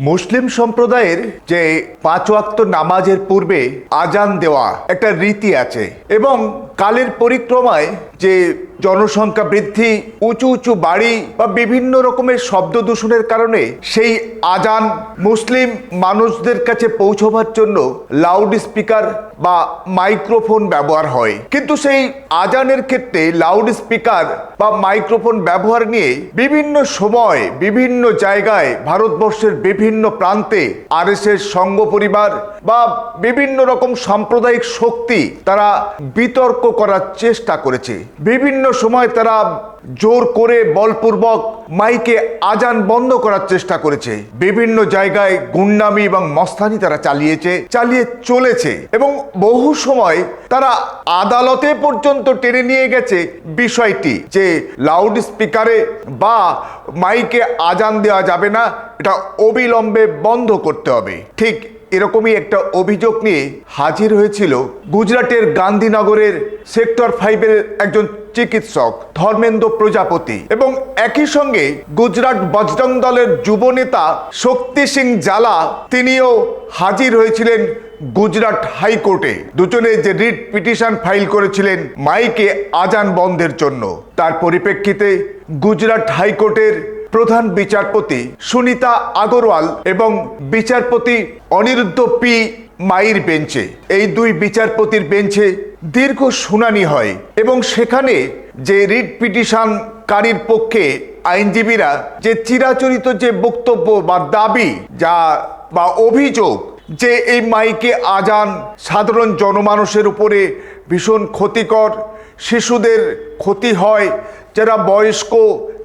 মুসলিম সম্প্রদায়ের যে পাঁচ ওয়াক্ত নামাজের পূর্বে আজান দেওয়া একটা রীতি আছে এবং কালের পরিক্রমায় যে জনসংখ্যা বৃদ্ধি, উঁচু উঁচু বাড়ি বা বিভিন্ন রকমের শব্দ দূষণের কারণে সেই আজান মুসলিম মানুষদের কাছে পৌঁছবার জন্য লাউড স্পিকার বা মাইক্রোফোন ব্যবহার হয়। কিন্তু সেই আজানের ক্ষেত্রে লাউড স্পিকার বা মাইক্রোফোন ব্যবহার নিয়ে বিভিন্ন সময়, বিভিন্ন জায়গায় ভারতবর্ষের বিভিন্ন প্রান্তে আর এস এর সংঘ পরিবার বা বিভিন্ন রকম সাম্প্রদায়িক শক্তি তারা বিতর্ক করার চেষ্টা করেছে। বিভিন্ন সময় তারা জোর করে বলপূর্বক মাইকে আজান বন্ধ করার চেষ্টা করেছে। বিভিন্ন জায়গায় গুন্ডামি এবং মস্তানি তারা চালিয়েছে, চালিয়ে চলেছে এবং বহু সময় তারা আদালতে পর্যন্ত টেনে নিয়ে গেছে বিষয়টি যে লাউড স্পিকারে বা মাইকে আজান দেওয়া যাবে না, এটা অবিলম্বে বন্ধ করতে হবে। ঠিক এরকমই একটা অভিযোগ নিয়ে হাজির হয়েছিল গুজরাটের গান্ধীনগরের সেক্টর ফাইভের একজন চিকিৎসক, ধর্মেন্দ্র প্রজাপতি। এবং একই সঙ্গে গুজরাট বজরং দলের যুব নেতা শক্তি সিং জালা তিনিও হাজির হয়েছিলেন গুজরাট হাইকোর্টে। দুজনে যে রিট পিটিশন ফাইল করেছিলেন, মাইকে আজান বন্ধের জন্য। তার পরিপ্রেক্ষিতে গুজরাট হাইকোর্টের প্রধান বিচারপতি সুনিতা আগরওয়াল এবং বিচারপতি অনিরুদ্ধ পি মাইর বেঞ্চে। এই দুই বিচারপতির বেঞ্চে দীর্ঘ শুনানি হয় এবং সেখানে যে রিট পিটিশনকারীর পক্ষে আইনজীবীরা যে চিরাচরিত যে বক্তব্য বা দাবি যা বা অভিযোগ যে এই মাইকে আজান সাধারণ জনমানুষের উপরে ভীষণ ক্ষতিকর, শিশুদের ক্ষতি হয়, যারা বয়স্ক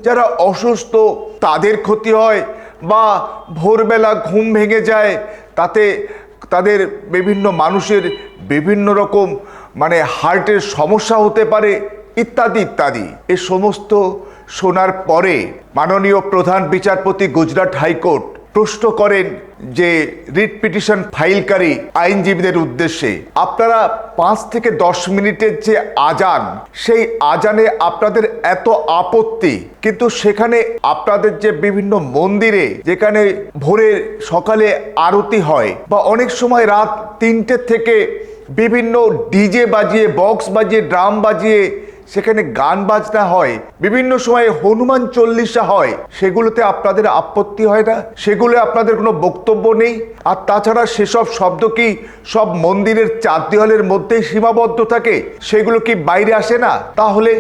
যারা অসুস্থ তাদের ক্ষতি হয় বা ভোরবেলা ঘুম ভেঙে যায়, তাতে তাদের বিভিন্ন মানুষের বিভিন্ন রকম মানে হার্টের সমস্যা হতে পারে, ইত্যাদি ইত্যাদি। এ সমস্ত শোনার পরে মাননীয় প্রধান বিচারপতি গুজরাট হাইকোর্ট প্রশ্ন করেন যে রিট পিটিশন ফাইলকারী আইনজীবীদের উদ্দেশ্যে, আপনারা পাঁচ থেকে দশ মিনিটের যে আজান, সেই আজানে আপনাদের এত আপত্তি, কিন্তু সেখানে আপনাদের যে বিভিন্ন মন্দিরে, যেখানে ভোরে সকালে আরতি হয়, বা অনেক সময় রাত তিনটে থেকে বিভিন্ন ডিজে বাজিয়ে, বক্স বাজিয়ে, ড্রাম বাজিয়ে সেখানে গান বাজনা হয়, বিভিন্ন সময়ে হনুমান চল্লিশা হয়, সেগুলোতে আপনাদের আপত্তি হয় না, সেগুলো আপনাদের কোনো বক্তব্য নেই। আর তাছাড়া সেসব শব্দ কি সব মন্দিরের চার দেওয়ালের মধ্যেই সীমাবদ্ধ থাকে? সেগুলো কি বাইরে আসে না? তাহলে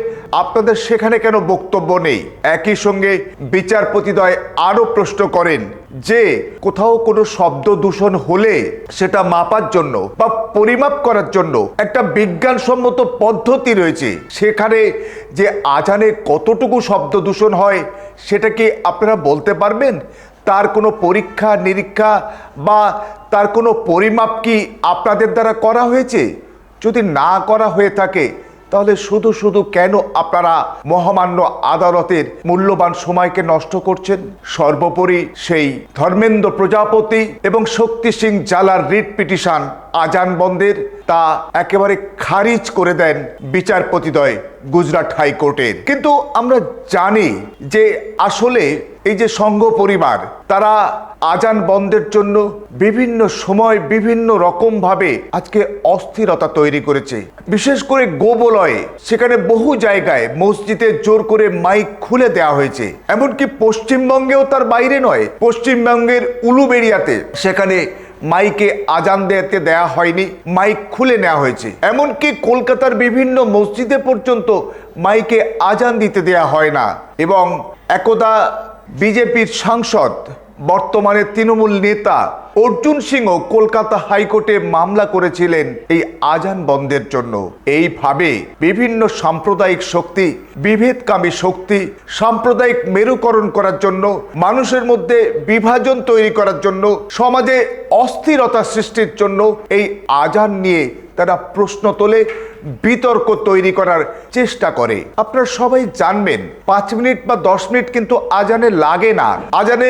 আপনাদের সেখানে কেন বক্তব্য নেই? একই সঙ্গে বিচারপতিদ্বয় আরও প্রশ্ন করেন। যে কোথাও কোনো শব্দ দূষণ হলে সেটা মাপার জন্য বা পরিমাপ করার জন্য একটা বিজ্ঞানসম্মত পদ্ধতি রয়েছে। সেখানে যে আজানে কতটুকু শব্দ দূষণ হয় সেটা কি আপনারা বলতে পারবেন? তার কোনো পরীক্ষা, নিরীক্ষা বা তার কোনো পরিমাপ কি আপনাদের দ্বারা করা হয়েছে? যদি না করা হয়ে থাকে তাহলে শুধু শুধু কেন আপনারা মহামান্য আদালতের মূল্যবান সময়কে নষ্ট করছেন? সর্বোপরি সেই ধর্মেন্দ্র প্রজাপতি এবং শক্তি সিং জালার রিট পিটিশন আজান বন্ধের তা একেবারে খারিজ করে দেন বিচারপতিদ্বয় গুজরাট হাইকোর্টের কিন্তু আমরা জানি যে আসলে এই যে সংঘ পরিবার, তারা আজান বন্ধের জন্য বিভিন্ন সময় বিভিন্ন রকম ভাবে আজকে অস্থিরতা তৈরি করেছে। বিশেষ করে গোবলয়ে, সেখানে বহু জায়গায় মসজিদে জোর করে মাইক খুলে দেওয়া হয়েছে। এমনকি পশ্চিমবঙ্গেও তার বাইরে নয়, পশ্চিমবঙ্গের উলুবেড়িয়াতে, সেখানে মাইকে আজান দেয়াতে দেয়া হয়নি, মাইক খুলে নেওয়া হয়েছে। এমনকি কলকাতার বিভিন্ন মসজিদে পর্যন্ত মাইকে আজান দিতে দেয়া হয় না। এবং একদা বিজেপির সাংসদ বর্তমানে তৃণমূল নেতা অর্জুন সিংও কলকাতা হাইকোর্টে মামলা করেছিলেন এই আজান বন্ধের জন্য। এইভাবে বিভিন্ন সাম্প্রদায়িক শক্তি, বিভেদকামী শক্তি, সাম্প্রদায়িক মেরুকরণ করার জন্য, মানুষের মধ্যে বিভাজন তৈরি করার জন্য, সমাজে অস্থিরতা সৃষ্টির জন্য এই আজান নিয়ে তারা প্রশ্ন তোলে। বিতর্ক তৈরি করার চেষ্টা করে। আপনারা সবাই জানবেন, পাঁচ মিনিট বা দশ মিনিট কিন্তু আজানে লাগে না। আজানে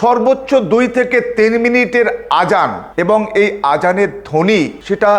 সর্বোচ্চ দুই থেকে তিন মিনিটের আজান এবং এই আজানের ধ্বনি, সেটা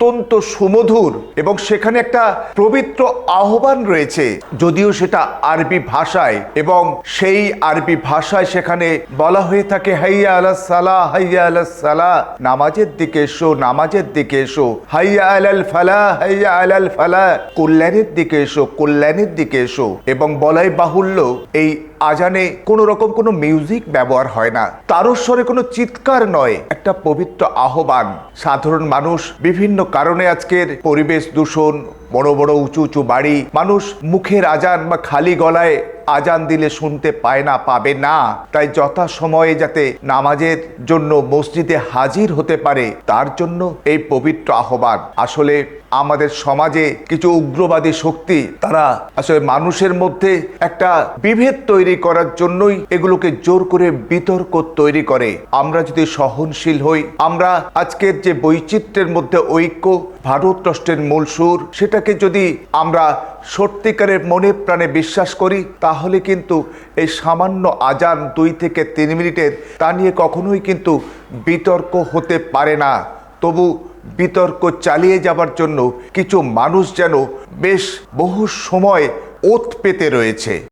অত্যন্ত সুমধুর এবং সেখানে একটা পবিত্র আহ্বান রয়েছে, যদিও সেটা আরবি ভাষায় এবং সেই আরবি ভাষায় সেখানে বলা হয়ে থাকে, হাইয়া আলা সালা, হাইয়া আলা সালা, নামাজের দিকে এসো, নামাজের দিকে এসো, হাইয়া আলাল ফালা, হাইয়া আলাল ফালা, কল্যাণের দিকে এসো, কল্যাণের দিকে এসো। এবং বলাই বাহুল্য এই আজানে কোনো রকম কোনো মিউজিক ব্যবহার হয় না। তারস্বরে কোনো চিৎকার নয়, একটা পবিত্র আহ্বান। সাধারণ মানুষ বিভিন্ন কারণে আজকের পরিবেশ দূষণ, বড় বড় উঁচু উঁচু বাড়ি, মানুষ মুখের আজান বা খালি গলায় আজান দিলে শুনতে পায় না, পাবে না। তাই যথা সময়ে যাতে নামাজের জন্য মসজিদে হাজির হতে পারে, তার জন্য এই পবিত্র আহ্বান। আসলে আমাদের সমাজে কিছু উগ্রবাদী শক্তি, তারা আসলে মানুষের মধ্যে একটা বিভেদ তৈরি করার জন্যই এগুলোকে জোর করে বিতর্ক তৈরি করে। আমরা যদি সহনশীল হই, আমরা আজকের যে বৈচিত্র্যের মধ্যে ঐক্য, ভারত রাষ্ট্রের মূল সুর, সেটাকে যদি আমরা সত্যিকারের মনে প্রাণে বিশ্বাস করি তাহলে কিন্তু এই সামান্য আজান দুই থেকে তিন মিনিটের, তা নিয়ে কখনোই কিন্তু বিতর্ক হতে পারে না। তবু বিতর্ক চালিয়ে যাবার জন্য কিছু মানুষ যেন বেশ বহু সময় ওত পেতে রয়েছে।